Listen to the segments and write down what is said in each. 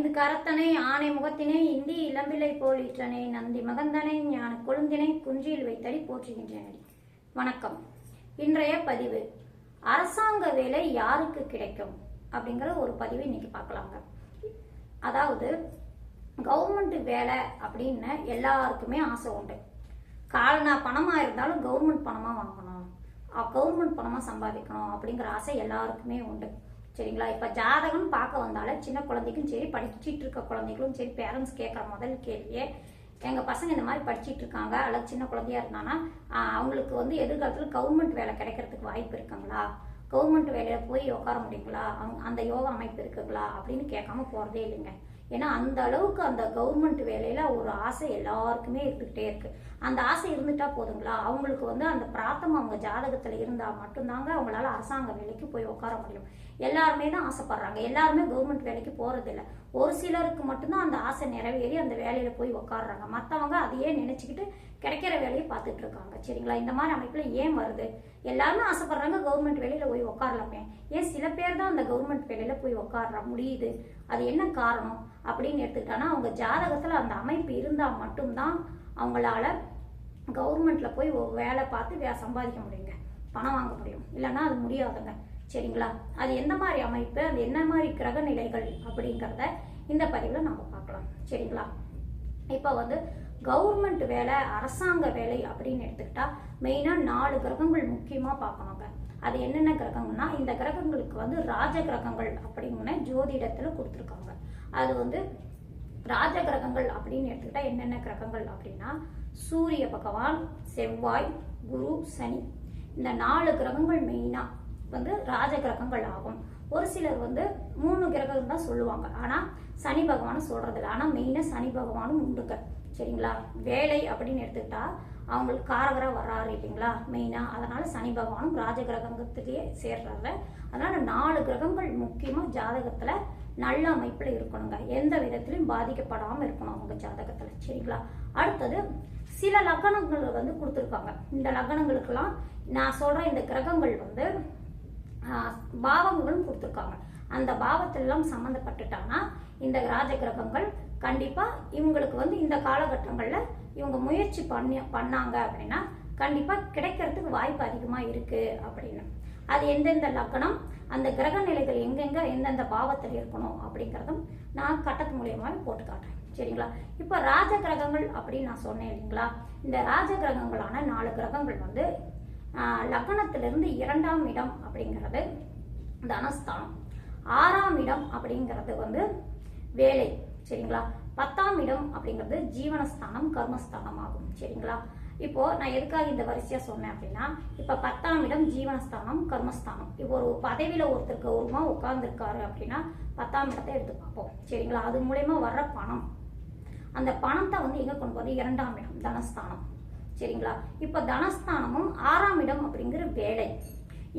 ஐந்து கரத்தனை ஆனை முகத்தினை இந்தி இளம்பிள்ளை போலீற்றனை நந்தி மகந்தனை ஞான கொழுந்தினை குஞ்சியில் வைத்தடி போற்றுகின்றனடி. வணக்கம். இன்றைய பதிவு அரசாங்க வேலை யாருக்கு கிடைக்கும்? அப்படிங்கிற ஒரு பதிவு இன்னைக்கு பார்க்கலாங்க. அதாவது கவர்மெண்ட் வேலை அப்படின்னு எல்லாருக்குமே ஆசை உண்டு. கால்னா பணமாக இருந்தாலும் கவர்மெண்ட் பணமாக வாங்கணும். கவர்மெண்ட் பணமாக சம்பாதிக்கணும் அப்படிங்கிற ஆசை எல்லாருக்குமே உண்டு. சரிங்களா? இப்போ ஜாதகம் பார்க்க வந்தாலே சின்ன குழந்தைக்கும் சரி படிச்சுட்டு இருக்க குழந்தைகளும் சரி பேரண்ட்ஸ் கேட்குற முதல் கேள்வியே எங்கள் பசங்க இந்த மாதிரி படிச்சுட்டு இருக்காங்க அல்லது சின்ன குழந்தையா இருந்தாங்கன்னா அவங்களுக்கு வந்து எதிர்காலத்தில் கவர்மெண்ட் வேலை கிடைக்கிறதுக்கு வாய்ப்பு இருக்குங்களா? கவர்மெண்ட் வேலையில் போய் உட்கார முடியுங்களா? அவங்க- அந்த யோகா அமைப்பு இருக்குங்களா? அப்படின்னு கேட்காம போகிறதே இல்லைங்க. ஏன்னா அந்த அளவுக்கு அந்த கவர்மெண்ட் வேலையில் ஒரு ஆசை எல்லாருக்குமே இருந்துகிட்டே இருக்கு. அந்த ஆசை இருந்துட்டா போதுங்களா? அவங்களுக்கு வந்து அந்த பிராத்தம் அவங்க ஜாதகத்தில் இருந்தால் மட்டும்தாங்க அவங்களால அரசாங்க வேலைக்கு போய் உட்கார முடியும். எல்லாருமே தான் ஆசைப்படுறாங்க. எல்லாருமே கவர்மெண்ட் வேலைக்கு போகிறதில்ல ஒரு சிலருக்கு மட்டும்தான் அந்த ஆசை நிறைவேறி அந்த வேலையில போய் உக்காடுறாங்க மற்றவங்க அதையே நினைச்சுக்கிட்டு கிடைக்கிற வேலையை பார்த்துட்டு இருக்காங்க. சரிங்களா? இந்த மாதிரி அமைப்புல ஏன் வருது? எல்லாருமே ஆசைப்படுறாங்க கவர்மெண்ட் வேலையில போய் உக்காரலாமே. ஏன் சில பேர் தான் அந்த கவர்மெண்ட் வேலையில போய் உட்கார முடியுது? அது என்ன காரணம்? அப்படின்னு எடுத்துக்கிட்டோன்னா அவங்க ஜாதகத்துல அந்த அமைப்பு இருந்தா மட்டும்தான் அவங்களால கவர்மெண்ட்ல போய் வேலை பார்த்து வே சம்பாதிக்க முடியுங்க. பணம் வாங்க முடியும். இல்லைன்னா அது முடியாதுங்க. சரிங்களா? அது எந்த மாதிரி அமைப்பு அது என்ன மாதிரி கிரக நிலைகள் அப்படிங்கிறத இந்த பதிவில் நம்ம பார்க்கலாம். சரிங்களா? இப்போ வந்து கவர்மெண்ட் வேலை அரசாங்க வேலை அப்படின்னு எடுத்துக்கிட்டா மெயினாக நாலு கிரகங்கள் முக்கியமாக பார்க்கணுங்க. அது என்னென்ன கிரகங்கள்னா இந்த கிரகங்களுக்கு வந்து ராஜ கிரகங்கள் அப்படின்னு ஜோதிடத்தில் கொடுத்துருக்காங்க. அது வந்து ராஜ கிரகங்கள் அப்படின்னு எடுத்துக்கிட்டா என்னென்ன கிரகங்கள் அப்படின்னா சூரிய பகவான் செவ்வாய் குரு சனி. இந்த நாலு கிரகங்கள் மெயினாக வந்து ராஜ கிரகங்கள் ஆகும் ஒரு சிலர் வந்து மூணு கிரகம் தான் சொல்லுவாங்க. ஆனால் சனி பகவானும் சொல்கிறதில்ல ஆனால் மெயினாக சனி பகவானும் உண்டுங்க. சரிங்களா? வேலை அப்படின்னு எடுத்துக்கிட்டா அவங்களுக்கு காரகராக வர்றாரு இல்லைங்களா? மெயினாக அதனால் சனி பகவானும் ராஜ கிரகத்துலயே சேர்றாரு அதனால் நாலு கிரகங்கள் முக்கியமாக ஜாதகத்தில் நல்ல அமைப்பில் இருக்கணுங்க. எந்த விதத்திலையும் பாதிக்கப்படாமல் இருக்கணும் அவங்க ஜாதகத்தில். சரிங்களா? அடுத்தது சில லக்கணங்கள் வந்து கொடுத்துருக்காங்க. இந்த லக்கணங்களுக்கெல்லாம் நான் சொல்கிற இந்த கிரகங்கள் வந்து பாவங்களும் கொடுத்துருக்காங்க. அந்த பாவத்திலாம் சம்மந்தப்பட்டுட்டாங்கன்னா இந்த ராஜ கிரகங்கள் கண்டிப்பாக இவங்களுக்கு வந்து இந்த காலகட்டங்களில் இவங்க முயற்சி பண்ணி பண்ணாங்க அப்படின்னா கண்டிப்பாக கிடைக்கிறதுக்கு வாய்ப்பு அதிகமாக இருக்குது அப்படின்னு. அது எந்தெந்த லக்கணம் அந்த கிரக நிலைகள் எங்கெங்கே எந்தெந்த பாவத்தில் இருக்கணும் அப்படிங்கிறதும் நான் கட்டத்து மூலியமாக போட்டு காட்டுறேன். சரிங்களா? இப்போ ராஜ கிரகங்கள் அப்படின்னு நான் சொன்னேன் இல்லைங்களா? இந்த ராஜ கிரகங்களான நாலு கிரகங்கள் வந்து லக்னத்திலிருந்து இரண்டாம் இடம் அப்படிங்கிறது தனஸ்தானம். ஆறாம் இடம் அப்படிங்கிறது வந்து வேலை சரிங்களா? பத்தாம் இடம் அப்படிங்கிறது ஜீவனஸ்தானம் கர்மஸ்தானம் ஆகும் சரிங்களா? இப்போ நான் எதுக்காக இந்த வரிசையா சொன்னேன் அப்படின்னா இப்ப பத்தாம் இடம் ஜீவனஸ்தானம் கர்மஸ்தானம். இப்போ ஒரு பதவியில ஒருத்தர் ஒருமா உட்கார்ந்துருக்காரு அப்படின்னா பத்தாம் இடத்தை எடுத்து பார்ப்போம் சரிங்களா? அது மூலயமா வர்ற பணம். அந்த பணத்தை வந்து எங்க கொண்டு போறது? இரண்டாம் இடம் தனஸ்தானம். சரிங்களா? இப்போ தனஸ்தானமும் ஆறாம் இடம் அப்படிங்கிற வேலை.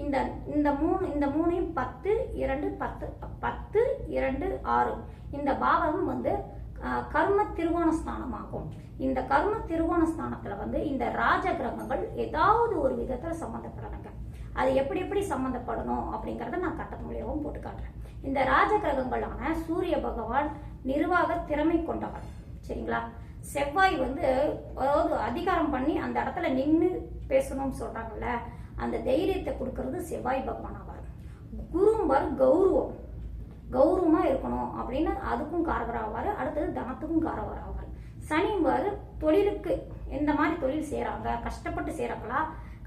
இந்த இந்த மூணு இந்த மூணையும் பத்து இரண்டு பத்து பத்து இரண்டு ஆறு. இந்த பாவம் வந்து கர்ம திருவோண ஸ்தானமாகும். இந்த கர்ம திருவோணஸ்தானத்துல வந்து இந்த ராஜ கிரகங்கள் ஏதாவது ஒரு விதத்துல சம்மந்தப்படணுங்க அது எப்படி எப்படி சம்மந்தப்படணும் அப்படிங்கறத நான் கட்டத்து மூலியமும் போட்டு காட்டுறேன். இந்த ராஜ கிரகங்களான சூரிய பகவான் நிர்வாக திறமை கொண்டவர் சரிங்களா? செவ்வாய் வந்து அதாவது அதிகாரம் பண்ணி அந்த இடத்துல நின்று பேசணும்னு சொல்கிறாங்கல்ல அந்த தைரியத்தை கொடுக்கறது செவ்வாய் பகவான் ஆவார். குரும்பார் கௌரவம். கௌரவமாக இருக்கணும் அப்படின்னு அதுக்கும் காரகர் ஆவார் அடுத்தது தனத்துக்கும் காரகர் ஆவார். சனிம்பர் தொழிலுக்கு எந்த மாதிரி தொழில் செய்கிறாங்க கஷ்டப்பட்டு செய்கிறாங்களா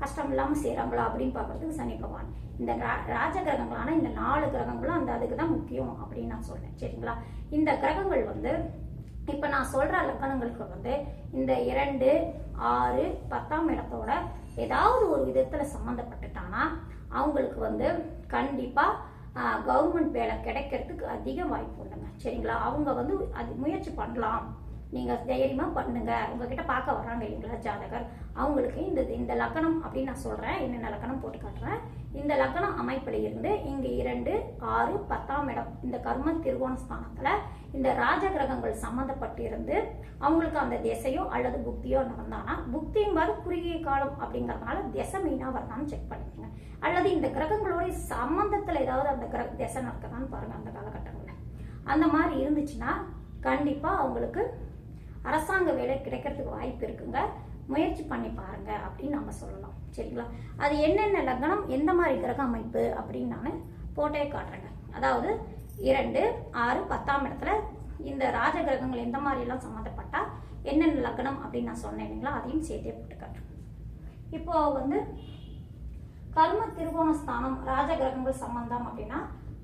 கஷ்டம் இல்லாமல் செய்கிறாங்களா அப்படின்னு பார்க்கறதுக்கு சனி பகவான். இந்த ராஜ கிரகங்களான இந்த நாலு கிரகங்களும் அந்த அதுக்கு தான் முக்கியம் அப்படின்னு நான் சொல்கிறேன் சரிங்களா? இந்த கிரகங்கள் வந்து இப்போ நான் சொல்ற லக்கணங்களுக்கு வந்து இந்த இரண்டு ஆறு பத்தாம் இடத்தோட ஏதாவது ஒரு விதத்துல சம்மந்தப்பட்டுட்டானா அவங்களுக்கு வந்து கண்டிப்பா கவர்மெண்ட் வேலை கிடைக்கிறதுக்கு அதிக வாய்ப்பு உண்டுங்க. சரிங்களா? அவங்க வந்து அது முயற்சி பண்ணலாம். நீங்க தைரியமா பண்ணுங்க. உங்ககிட்ட பார்க்க வர்றாங்க இல்லைங்களா ஜாதகர்? அவங்களுக்கு இந்த இந்த லக்கணம் அப்படின்னு நான் சொல்றேன். என்னென்ன லக்கணம் போட்டு காட்டுறேன்? இந்த லக்கணம் அமைப்பில் இருந்து இங்க இரண்டு ஆறு பத்தாம் இடம் இந்த கர்ம திருவோணஸ்தானத்துல இந்த ராஜ கிரகங்கள் சம்மந்தப்பட்டிருந்து அவங்களுக்கு அந்த திசையோ அல்லது புக்தியோ நடந்தானா? புக்தியும் வரும் குறுகிய காலம் அப்படிங்கறதுனால திசை மீனா வரதான்னு செக் பண்ணிக்கோங்க. அல்லது இந்த கிரகங்களோட சம்மந்தத்தில் ஏதாவது அந்த கிரக திசை நடக்கதான்னு பாருங்க அந்த காலகட்டங்கள்ல. அந்த மாதிரி இருந்துச்சுன்னா கண்டிப்பாக அவங்களுக்கு அரசாங்க வேலை கிடைக்கிறதுக்கு வாய்ப்பு இருக்குங்க. முயற்சி பண்ணி பாருங்க அப்படின்னு நம்ம சொல்லலாம். சரிங்களா? அது என்னென்ன லக்னம் எந்த மாதிரி கிரக அமைப்பு அப்படின்னு நான் போட்டே காட்டுறேங்க. அதாவது இரண்டு ஆறு பத்தாம் இடத்துல இந்த ராஜ கிரகங்கள் எந்த மாதிரிலாம் சம்மந்தப்பட்டா என்னென்ன லக்னம் அப்படின்னு நான் சொன்னேன் இல்லைங்களா? அதையும் சேர்த்தே போட்டு இப்போ வந்து கர்ம திருகோண ஸ்தானம் ராஜ கிரகங்கள் சம்பந்தம் அப்படின்னா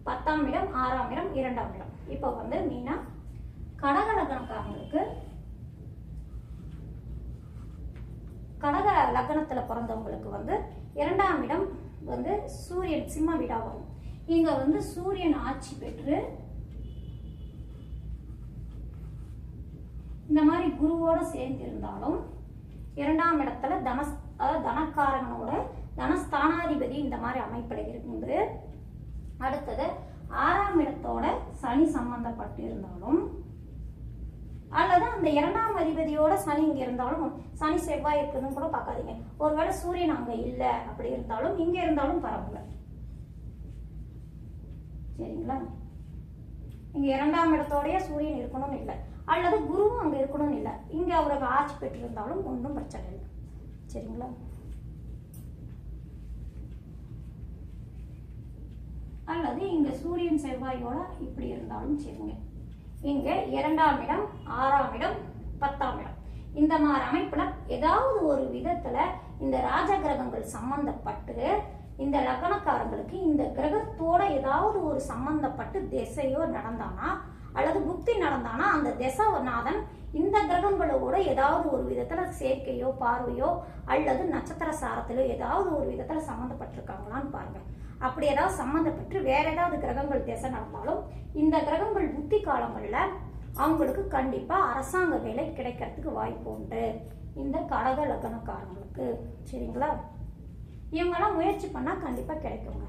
பத்தாம் இடம் ஆறாம் இடம் இரண்டாம் இடம். இப்போ வந்து மீனா கடக லக்னக்காரங்களுக்கு கடக லக்னத்தில் பிறந்தவங்களுக்கு வந்து இரண்டாம் இடம் வந்து சூரியன் சிம்ம வீடாக வரும். இங்க வந்து சூரியன் ஆட்சி பெற்று இந்த மாதிரி குருவோட சேர்ந்து இருந்தாலும் இரண்டாம் இடத்துல தன அதாவது தனக்காரங்களோட தனஸ்தானாதிபதி இந்த மாதிரி அமைப்பில் இருந்து அடுத்தது ஆறாம் இடத்தோட சனி சம்பந்தப்பட்டு இருந்தாலும் அல்லது அந்த இரண்டாம் அதிபதியோட சனி இங்க இருந்தாலும் சனி செவ்வாய் இருக்குதுன்னு கூட பார்க்காதீங்க. ஒருவேளை சூரியன் அங்க இல்லை அப்படி இருந்தாலும் இங்க இருந்தாலும் பரவாயில்ல. சரிங்களா? இங்க இரண்டாம் இடத்தோடய சூரியன் இருக்கணும்னு இல்லை. அல்லது குருவும் அங்க இருக்கணும்னு இல்லை. இங்க அவருக்கு ஆட்சி பெற்றிருந்தாலும் ஒன்றும் பிரச்சனை இல்லை. சரிங்களா? அல்லது இங்க சூரியன் செவ்வாயோட இப்படி இருந்தாலும் சரிங்க. இங்க இரண்டாம் இடம் ஆறாம் இடம் பத்தாம் இடம். இந்த மாதிரி அமைப்புல ஏதாவது ஒரு விதத்துல இந்த ராஜ கிரகங்கள் சம்பந்தப்பட்டு இந்த லக்னக்காரங்களுக்கு இந்த கிரகத்தோட ஏதாவது ஒரு சம்பந்தப்பட்டு திசையோ நடந்தானா அல்லது புக்தி நடந்தானா அந்த திசைநாதன் இந்த கிரகங்களோட ஏதாவது ஒரு விதத்துல சேர்க்கையோ பார்வையோ அல்லது நட்சத்திர சாரத்திலோ ஏதாவது ஒரு விதத்துல சம்மந்தப்பட்டிருக்காங்களான்னு பாருங்க. அப்படி ஏதாவது சம்மந்தப்பட்டு வேற ஏதாவது கிரகங்கள் திசை நடந்தாலும் இந்த கிரகங்கள் புத்தி காலங்கள்ல அவங்களுக்கு கண்டிப்பா அரசாங்க வேலை கிடைக்கிறதுக்கு வாய்ப்பு உண்டு. இந்த கடக லக்னக்காரங்களுக்கு. சரிங்களா? இவங்கெல்லாம் முயற்சி பண்ணால் கண்டிப்பாக கிடைக்குங்க.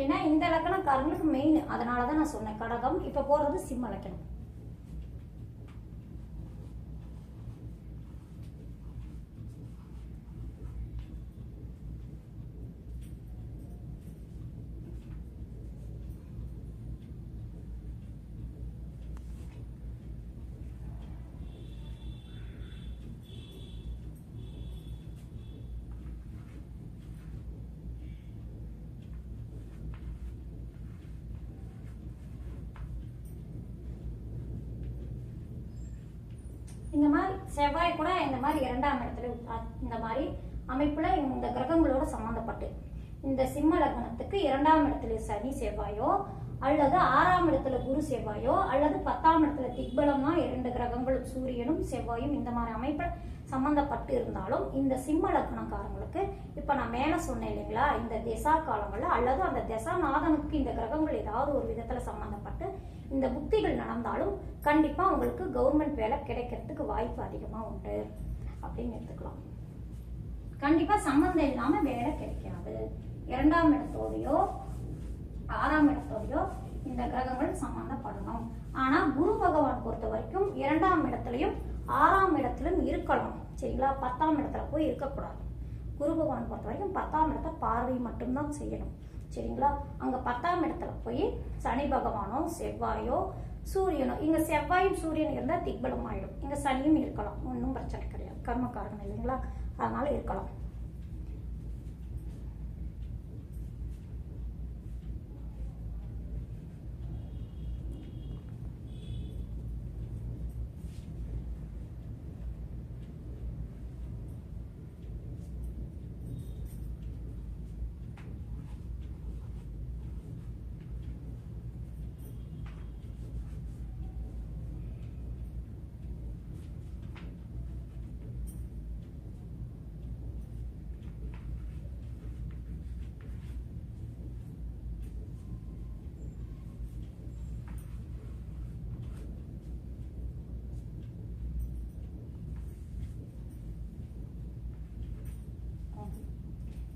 ஏன்னா இந்த லக்கணக்காரங்களுக்கு மெயின் அதனால தான் நான் சொன்னேன் கடகம் இப்போ போடுறது சிம்ம லக்கணம் இந்த மாதிரி செவ்வாய் கூட இந்த மாதிரி இரண்டாம் இடத்துல இந்த மாதிரி அமைப்புல இந்த கிரகங்களோட சம்மந்தப்பட்டு இந்த சிம்ம லக்னத்துக்கு இரண்டாம் இடத்துல சனி செவ்வாயோ அல்லது ஆறாம் இடத்துல குரு செவ்வாயோ அல்லது பத்தாம் இடத்துல திக்பலமா இரண்டு கிரகங்களும் சூரியனும் செவ்வாயும் இந்த மாதிரி அமைப்பில் சம்பந்தப்பட்டு இருந்தாலும் இந்த சிம்ம லக்னக்காரங்களுக்கு இப்போ நான் மேலே சொன்னேன் இல்லைங்களா இந்த திசா காலங்களில் அல்லது அந்த திசாநாதனுக்கு இந்த கிரகங்கள் ஏதாவது ஒரு விதத்தில் சம்மந்தப்பட்டு இந்த புக்திகள் நடந்தாலும் கண்டிப்பாக உங்களுக்கு கவர்மெண்ட் வேலை கிடைக்கிறதுக்கு வாய்ப்பு அதிகமாக உண்டு. அப்படின்னு எடுத்துக்கலாம். கண்டிப்பாக சம்மந்தம் இல்லாமல் வேலை கிடைக்காது. இரண்டாம் இடத்தோடையோ ஆறாம் இடத்தோடையோ இந்த கிரகங்கள் சம்பந்தப்படணும் ஆனா குரு பகவான் பொறுத்த வரைக்கும் இரண்டாம் இடத்துலயும் ஆறாம் இடத்திலும் இருக்கலாம். சரிங்களா? பத்தாம் இடத்துல போய் இருக்கக்கூடாது. குரு பகவான் பொறுத்த வரைக்கும் பத்தாம் இடத்த பார்வை மட்டும்தான் செய்யணும். சரிங்களா? அங்க பத்தாம் இடத்துல போய் சனி பகவானோ செவ்வாயோ சூரியனோ இங்க செவ்வாயும் சூரியன் இருந்தா திக்பலம் ஆயிடும் இங்க சனியும் இருக்கலாம். ஒன்றும் பிரச்சனை கிடையாது. கர்மக்காரங்க இல்லைங்களா? அதனால இருக்கலாம்.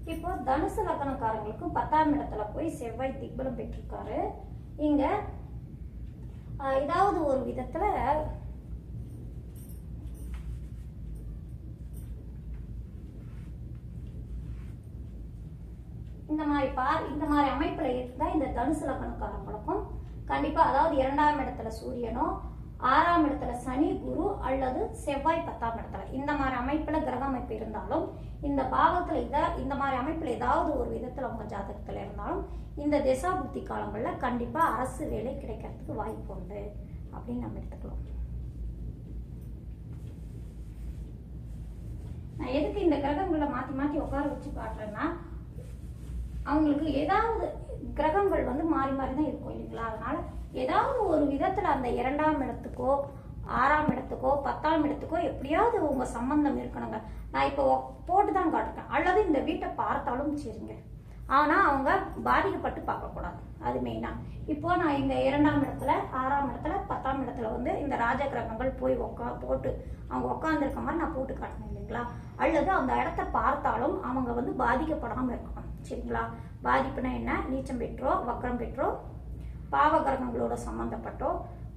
தனுசு லக்னக்காரங்களுக்கு பத்தாம் இடத்துல போய் செவ்வாய் திக்பலம் பெற்றிருக்காரு. இங்க ஏதாவது ஒரு விதத்துல இந்த மாதிரி பார் இந்த மாதிரி அமைப்புல இருந்தா இந்த தனுசு லக்னக்காரங்களுக்கும் கண்டிப்பா அதாவது இரண்டாம் இடத்துல சூரியனும் ஆறாம் இடத்துல சனி குரு அல்லது செவ்வாய் பத்தாம் இடத்துல. இந்த மாதிரி அமைப்புல கிரக அமைப்பு இருந்தாலும் இந்த பாவத்துல இத இந்த மாதிரி அமைப்புல ஏதாவது ஒரு விதத்துல உங்க ஜாதகத்துல இருந்தாலும் இந்த திசா புத்தி காலங்கள்ல கண்டிப்பா அரசு வேலை கிடைக்கிறதுக்கு வாய்ப்பு உண்டு. அப்படின்னு நம்ம எடுத்துக்கலாம். நான் எதுக்கு இந்த கிரகங்களை மாத்தி மாத்தி உட்கார வச்சு காட்டுறேன்னா அவங்களுக்கு ஏதாவது கிரகங்கள் வந்து மாறி மாறி தான் இருக்கும் இல்லைங்களா? அதனால ஏதாவது ஒரு விதத்துல அந்த இரண்டாம் இடத்துக்கோ ஆறாம் இடத்துக்கோ பத்தாம் இடத்துக்கோ எப்படியாவது உங்க சம்பந்தம் இருக்கணுங்க. நான் இப்போ போட்டு தான் காட்டுறேன். அல்லது இந்த வீட்டை பார்த்தாலும் சரிங்க. ஆனா அவங்க பாதிக்கப்பட்டு பார்க்கக்கூடாது. அது மெயினா இப்போ நான் இந்த இரண்டாம் இடத்துல ஆறாம் இடத்துல பத்தாம் இடத்துல வந்து இந்த ராஜ கிரகங்கள் போய் உக்கா போட்டு அவங்க உட்காந்துருக்க மாதிரி நான் போட்டு காட்டினேன் இல்லைங்களா? அல்லது அந்த இடத்த பார்த்தாலும் அவங்க வந்து பாதிக்கப்படாமல் இருக்கணும். சரிங்களா? பாதிப்புனா என்ன? நீச்சம் பெற்றோ வக்கரம் பெற்றோ பாவ கிரகங்களோட சம்மந்தப்பட்டோ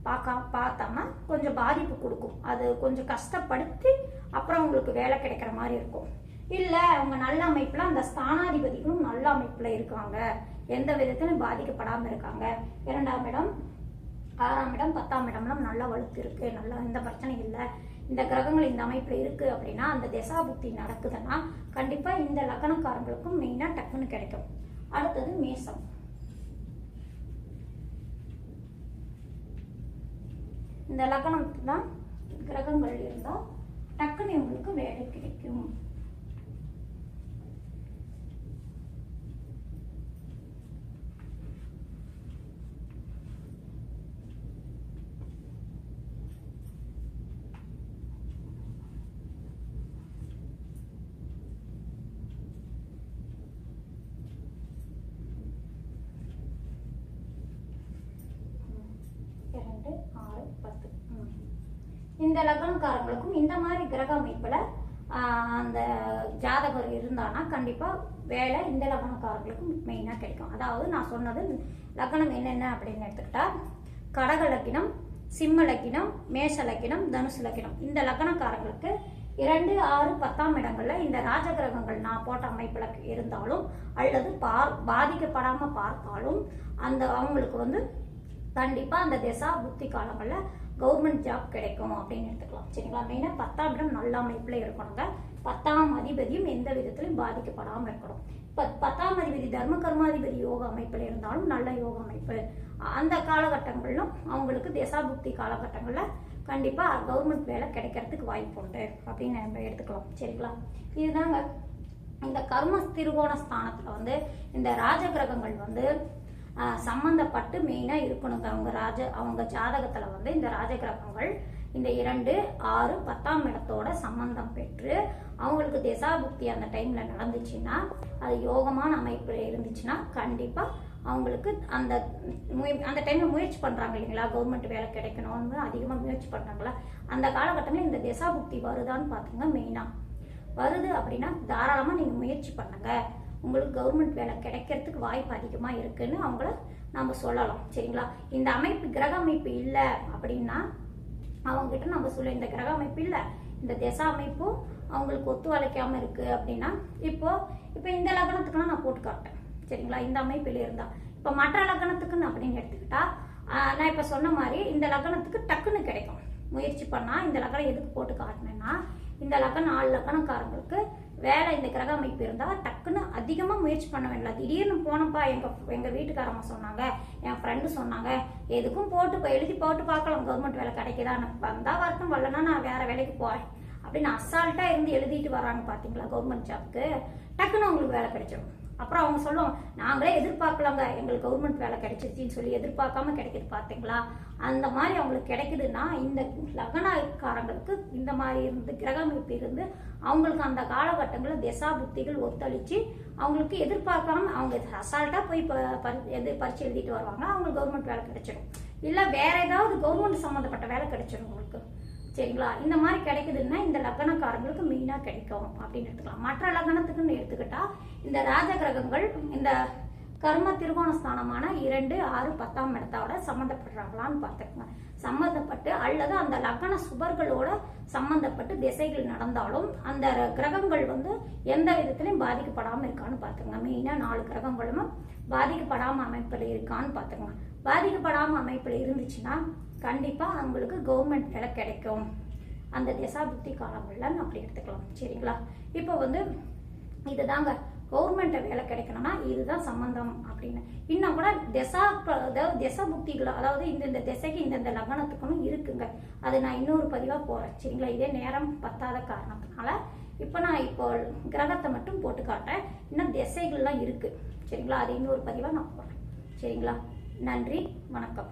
பார்க்க பார்த்தோம்னா கொஞ்சம் பாதிப்பு கொடுக்கும். அது கொஞ்சம் கஷ்டப்படுத்தி அப்புறம் உங்களுக்கு வேலை கிடைக்கிற மாதிரி இருக்கும். இல்லை அவங்க நல்ல அமைப்பில் அந்த ஸ்தானாதிபதிகளும் நல்ல அமைப்பில் இருக்காங்க. எந்த விதத்திலும் பாதிக்கப்படாமல் இருக்காங்க. இரண்டாம் இடம் ஆறாம் இடம் பத்தாம் இடம்லாம் நல்லா வலுத்து இருக்கு. நல்லா எந்த பிரச்சனையும் இல்லை. இந்த கிரகங்கள் இந்த அமைப்பில் இருக்குது அப்படின்னா அந்த திசாபுக்தி நடக்குதுன்னா கண்டிப்பாக இந்த லக்னக்காரங்களுக்கும் மெயினாக டக்குன்னு கிடைக்கும். அடுத்தது மேசம். இந்த லக்னம் தான் கிரகங்கள் இருந்தால் டக்குன்னு உங்களுக்கு வேலை கிடைக்கும் இரண்டு ஆறு பத்து ம். இந்த லக்னக்காரங்களுக்கும் இந்த மாதிரி கிரக அமைப்பில் அந்த ஜாதகர் இருந்தானா கண்டிப்பாக வேலை இந்த லக்னக்காரர்களுக்கும் மெயினாக கிடைக்கும். அதாவது நான் சொன்னது லக்னம் என்னென்ன அப்படின்னு எடுத்துக்கிட்டா கடக லக்கினம் சிம்ம லக்கினம் மேஷ லக்கினம் தனுசு லக்கினம் இந்த லக்னக்காரங்களுக்கு இரண்டு ஆறு பத்தாம் இடங்களில் இந்த ராஜகிரகங்கள் நான் போட்ட அமைப்பில் இருந்தாலும் அல்லது பார் பாதிக்கப்படாமல் பார்த்தாலும் அந்த அவங்களுக்கு வந்து கண்டிப்பாக அந்த திசா புத்தி காலங்களில் கவர்மெண்ட் ஜாப் கிடைக்கும் அப்படின்னு எடுத்துக்கலாம். சரிங்களா? மெயினாக பத்தாம் இடம் நல்ல அமைப்பில் இருக்கணுங்க. பத்தாம் அதிபதியும் எந்த விதத்திலும் பாதிக்கப்படாமல் இருக்கணும். இப்போ பத்தாம் அதிபதி தர்ம கர்மாதிபதி யோக அமைப்பில் இருந்தாலும் நல்ல யோக அமைப்பு. அந்த காலகட்டங்களிலும் அவங்களுக்கு தேசாபுக்தி காலகட்டங்களில் கண்டிப்பாக கவர்மெண்ட் வேலை கிடைக்கிறதுக்கு வாய்ப்பு உண்டு அப்படின்னு நம்ம எடுத்துக்கலாம். சரிங்களா? இதுதாங்க. இந்த கர்ம திருகோண ஸ்தானத்தில் வந்து இந்த ராஜகிரகங்கள் வந்து சம்மந்தப்பட்டு சம்பந்தப்பட்டு மெயினாக இருக்கணுங்க அவங்க ராஜ அவங்க ஜாதகத்தில் வந்து இந்த ராஜகிரகங்கள் இந்த இரண்டு ஆறு பத்தாம் இடத்தோட சம்பந்தம் பெற்று அவங்களுக்கு திசாபுக்தி அந்த டைமில் நடந்துச்சுன்னா அது யோகமான அமைப்பு இருந்துச்சுன்னா கண்டிப்பாக அவங்களுக்கு அந்த முய- அந்த டைமில் முயற்சி பண்ணுறாங்க இல்லைங்களா? கவர்மெண்ட் வேலை கிடைக்கணும்னு அதிகமாக முயற்சி பண்ணுறாங்களா அந்த காலகட்டத்தில் இந்த திசாபுக்தி வருதான்னு பார்த்தீங்கன்னா மெயினாக வருது அப்படின்னா தாராளமாக நீங்கள் முயற்சி பண்ணுங்கள் உங்களுக்கு கவர்மெண்ட் வேலை கிடைக்கிறதுக்கு வாய்ப்பு அதிகமாக இருக்குன்னு அவங்கள நம்ம சொல்லலாம். சரிங்களா? இந்த அமைப்பு கிரக அமைப்பு இல்லை அப்படின்னா அவங்ககிட்ட நம்ம சொல்ல இந்த கிரக அமைப்பு இல்லை இந்த திசா அமைப்பும் அவங்களுக்கு ஒத்துழைக்காம இருக்கு அப்படின்னா இப்போ இப்போ இந்த லக்னத்துக்குலாம் நான் போட்டு காட்டேன் சரிங்களா? இந்த அமைப்பில் இருந்தால் இப்போ மற்ற லக்னத்துக்குன்னு அப்படின்னு எடுத்துக்கிட்டா நான் இப்போ சொன்ன மாதிரி இந்த லக்னத்துக்கு டக்குன்னு கிடைக்கும். முயற்சி பண்ணால் இந்த லக்னம் எதுக்கு போட்டு காட்டினேன்னா இந்த லக்னம் நாலு லக்னக்காரங்களுக்கு வேலை இந்த கிரக அமைப்பு இருந்தால் டக்குன்னு அதிகமாக முயற்சி பண்ண வேண்டாம் திடீர்னு போனப்பா எங்கள் எங்கள் வீட்டுக்காரம்மா சொன்னாங்க என் ஃப்ரெண்டு சொன்னாங்க எதுக்கும் போட்டு எழுதி போட்டு பார்க்கலாம் கவர்மெண்ட் வேலை கிடைக்குதான்னு வந்தால் வரட்டும் வரலன்னா நான் வேற வேலைக்கு போகிறேன் அப்படின்னு அசால்ட்டாக இருந்து எழுதிட்டு வராங்க பார்த்தீங்களா கவர்மெண்ட் ஜாப்க்கு டக்குன்னு அவங்களுக்கு வேலை கிடைச்சிடும் அப்புறம் அவங்க சொல்லுவாங்க நாங்களே எதிர்பார்க்கலாங்க. எங்களுக்கு கவர்மெண்ட் வேலை கிடைச்சிருச்சின்னு சொல்லி எதிர்பார்க்காம கிடைக்குது பார்த்தீங்களா? அந்த மாதிரி அவங்களுக்கு கிடைக்குதுன்னா இந்த லக்னக்காரங்களுக்கு இந்த மாதிரி இருந்து கிரகமைப்பு இருந்து அவங்களுக்கு அந்த காலகட்டங்களில் திசா புத்திகள் ஒத்தளிச்சு அவங்களுக்கு எதிர்பார்க்காம அவங்க அசால்ட்டாக போய் ப- எது பரிச்சு எழுதிட்டு வருவாங்க. அவங்களுக்கு கவர்மெண்ட் வேலை கிடைச்சிடும் இல்லை வேற ஏதாவது கவர்மெண்ட் சம்மந்தப்பட்ட வேலை கிடைச்சிடும் உங்களுக்கு. சரிங்களா? இந்த மாதிரி கிடைக்குதுன்னா இந்த லக்னக்காரங்களுக்கு மெயினாக கிடைக்கும் அப்படின்னு எடுத்துக்கலாம். மற்ற லக்னத்துக்குன்னு எடுத்துக்கிட்டா இந்த ராஜ கிரகங்கள் இந்த கர்ம திருகோண ஸ்தானமான இரண்டு ஆறு பத்தாம் இடத்தோட சம்மந்தப்படுறாங்களான்னு பார்த்துக்கோங்க. சம்மந்தப்பட்டு அல்லது அந்த லக்கண சுபர்களோட சம்மந்தப்பட்டு திசைகள் நடந்தாலும் அந்த கிரகங்கள் வந்து எந்த விதத்திலையும் பாதிக்கப்படாமல் இருக்கான்னு பார்த்துக்கோங்க. மெயினாக நாலு கிரகங்களும் பாதிக்கப்படாமல் அமைப்பில் இருக்கான்னு பார்த்துக்கோங்க. பாதிக்கப்படாமல் அமைப்பில் இருந்துச்சுன்னா கண்டிப்பாக அவங்களுக்கு கவர்மெண்ட் வேலை கிடைக்கும். அந்த திசாபுக்தி காலங்களில் அப்படி எடுத்துக்கலாம். சரிங்களா? இப்போ வந்து இதுதாங்க. கவர்மெண்ட்டை வேலை கிடைக்கணும்னா இதுதான் சம்மந்தம் அப்படின்னு. இன்னும் கூட திசா அதாவது திசை புக்திகள் அதாவது இந்தந்த திசைக்கு இந்தந்த லக்னத்துக்குன்னு இருக்குங்க. அது நான் இன்னொரு பதிவாக போகிறேன் சரிங்களா? இதே நேரம் பத்தாத காரணத்தினால இப்போ நான் இப்போ கிரகத்தை மட்டும் போட்டு காட்டுறேன். இன்னும் திசைகள்லாம் இருக்குது சரிங்களா? அது இன்னொரு பதிவாக நான் போடுறேன் சரிங்களா? நன்றி. வணக்கம்.